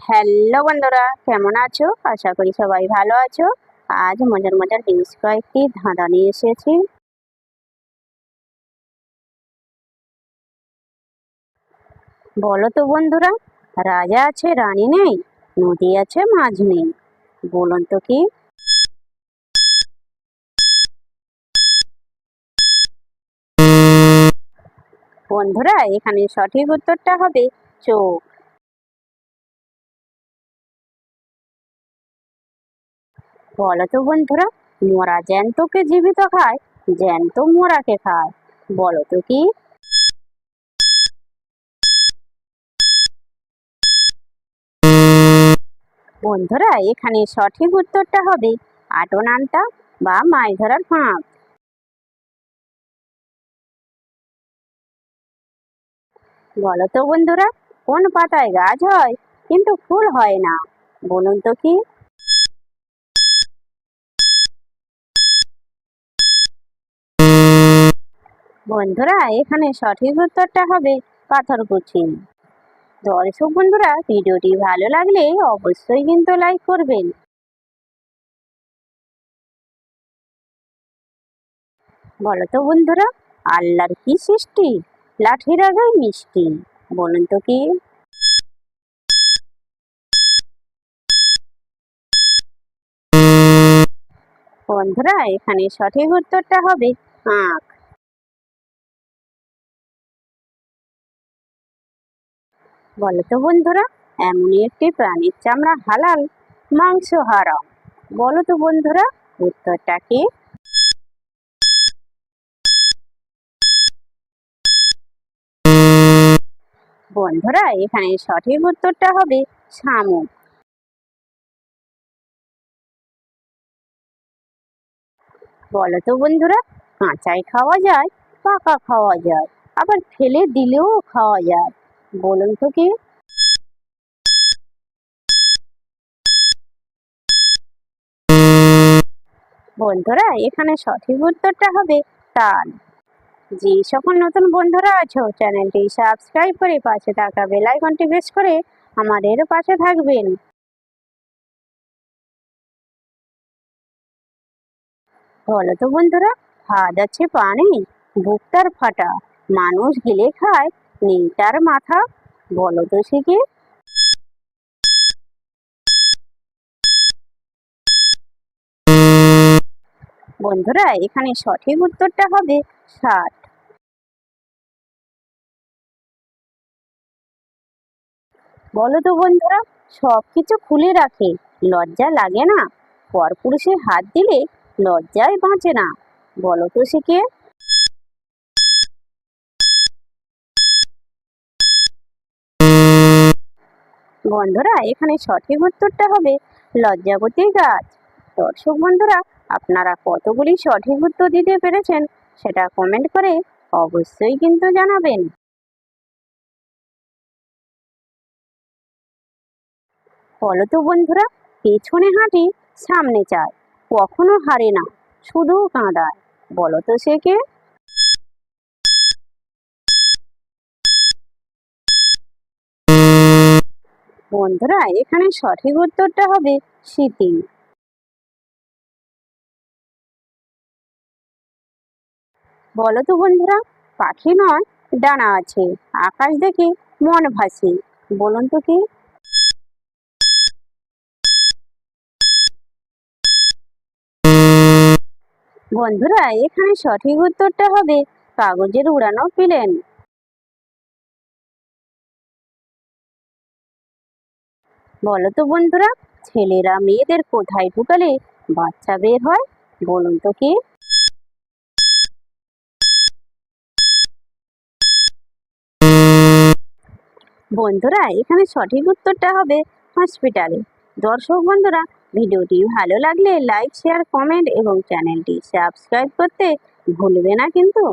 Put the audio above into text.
Hello বন্ধুরা, কেমন আছো? আশা করি সবাই ভালো আছো। আজ মজার মজার জিনিস কয়েকটি ধাঁধা নিয়ে এসেছি। বলো তো বন্ধুরা, রাজা আছে, রানী নেই, নদী আছে মাঝ নেই, বলুন তো কি? বন্ধুরা, এখানে সঠিক উত্তরটা হবে চোখ। বলো তো বন্ধুরা, মরা জ্যান্তকে জীবিত খায়, জ্যান্ত মরাকে খায়। বলো তো কি? বন্ধুরা, এখানে সঠিক উত্তরটা হবে আটন আনতা বা মাছ ধরার ফাঁক বলো তো বন্ধুরা, কোন পাতায় গাছ হয়, কিন্তু ফুল হয় না। বলুন তো কি? বন্ধুরা, এখানে সঠিক উত্তরটা হবে পাথরকুচি দর্শক বন্ধুরা, ভিডিওটি ভালো লাগলে অবশ্যই কিন্তু লাইক করবেন। বলো তো বন্ধুরা, আল্লাহর কি সৃষ্টি? লাঠির আগে মিষ্টি, বলুন তো কি? বন্ধুরা, এখানে সঠিক উত্তরটা হবে আঁখ। বলো তো বন্ধুরা, এমনই একটি প্রাণীর চামড়া হালাল, মাংস হারাম। বলো তো বন্ধুরা, উত্তরটা কি? বন্ধুরা, এখানে সঠিক উত্তরটা হবে শামুক। বলো তো বন্ধুরা, কাঁচাই খাওয়া যায়, পাকা খাওয়া যায়, আবার ফেলে দিলেও খাওয়া যায়। বলুন তো কি? বন্ধুরা, এখানে সঠিক উত্তরটা হবে তাল। যে সকল নতুন বন্ধুরা আছো, চ্যানেলটি সাবস্ক্রাইব করে পাশে থাকা বেল আইকনটি প্রেস করে আমাদের পাশে থাকবেন। বলো তো বন্ধুরা হাত আছে পানি নেই বুক তার ফাটা, মানুষ গিলে খায় নেই। তার মাথা বলো তো সে কি? বন্ধুরা, এখানে সঠিক উত্তরটা হবে ষাট। বলো তো বন্ধুরা, সব কিছু খুলে রাখে। লজ্জা লাগে না। পরপুরুষে হাত দিলে লজ্জায় বাঁচে না। বলো তো সে কে? বন্ধুরা, এখানে সঠিক উত্তরটা হবে লজ্জাবতী গাছ। দর্শক বন্ধুরা, আপনারা কতগুলি সঠিক উত্তর দিতে পেরেছেন সেটা কমেন্ট করে অবশ্যই কিন্তু জানাবেন। তো বন্ধুরা, পেছনে হাঁটি সামনে চায়, কখনো হারে না, শুধু কাঁদায়। বলো তো সে কে? বন্ধুরা, এখানে সঠিক উত্তরটা হবে স্মৃতি বলো তো বন্ধুরা, পাখি নয়, ডানা আছে, আকাশ দেখে মন ভাসে, বলুন তো কি? বন্ধুরা, এখানে সঠিক উত্তরটা হবে কাগজের উড়ানো প্লেন। বলো তো বন্ধুরা, ছেলেরা মেয়েদের কোথায় ঢুকালে বাচ্চা বের হয়? বলুন তো কি? বন্ধুরা, এখানে সঠিক উত্তরটা হবে হসপিটালে দর্শক বন্ধুরা, ভিডিওটি ভালো লাগলে লাইক শেয়ার কমেন্ট এবং চ্যানেলটি সাবস্ক্রাইব করতে ভুলবে না কিন্তু।